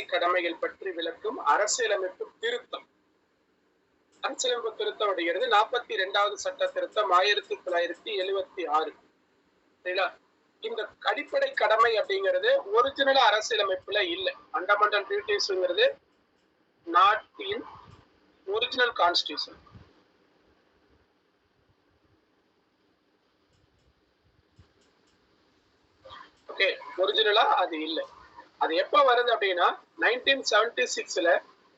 அடிப்படை கடமைகள் பற்றி விளக்கும் அரசியலமைப்பு திருத்தம். அரசியலமைப்பு திருத்தம் அப்படிங்கிறது நாற்பத்தி இரண்டாவது சட்ட திருத்தம் ஆயிரத்தி தொள்ளாயிரத்தி எழுபத்தி ஆறு. சரிங்களா? இந்த அடிப்படை கடமை அப்படிங்கிறது ஒரிஜினல் அரசியலமைப்புல இல்லை. ஃபண்டமெண்டல் டியூட்டிஸ்ங்கிறது நாட்டின் ஒரிஜினல் கான்ஸ்டியூஷன் ஓகே ஒரிஜினலா அது இல்லை. அது எப்ப வருது அப்படின்னா நைன்டீன் செவன்டி சிக்ஸ்ல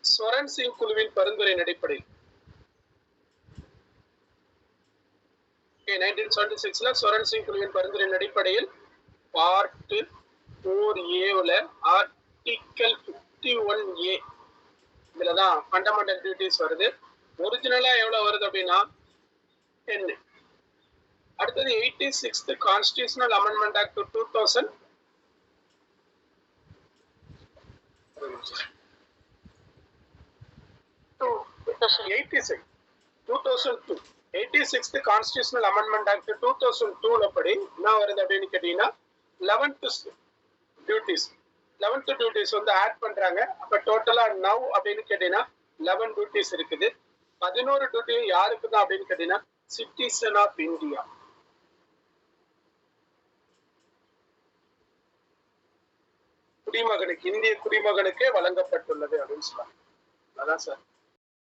சொரன் சிங் குழுவின் பரிந்துரையின் அடிப்படையில். நைன்டீன் செவன்டி சிக்ஸ்ல சொரன் சிங் குழுவின் பரிந்துரையின் அடிப்படையில் பார்ட் ஃபோர் ஏவில் ஆர்டிக்கல் ஃபிஃப்டி ஒன் ஏ இதுல தான் ஃபண்டமெண்டல் டியூட்டிஸ் வருது. ஒரிஜினலா எவ்வளோ வருது அப்படின்னா டென்னு அடுத்தது eighty sixth constitutional amendment act two thousand eighty six two thousand two eighty sixth constitutional amendment act two thousand டூல படி என்ன வருது அப்படின்னு கேட்டீங்கன்னா லெவன்த் டியூட்டிஸ் லெவன்த் டியூட்டிஸ் வந்து ஆட் பண்றாங்க. அப்ப டோட்டலா நவ் அப்படின்னு கேட்டீங்கன்னா லெவன் டியூட்டிஸ் இருக்குது. பதினோரு டியூட்டி யாருக்கு தான் அப்படின்னு கேட்டீங்கன்னா சிட்டிசன் ஆஃப் இந்தியா குடிமகனுக்கு இந்திய குடிமகனுக்கே வழங்கப்பட்டுள்ளது அப்படின்னு சொல்றாங்க அதான் சார்.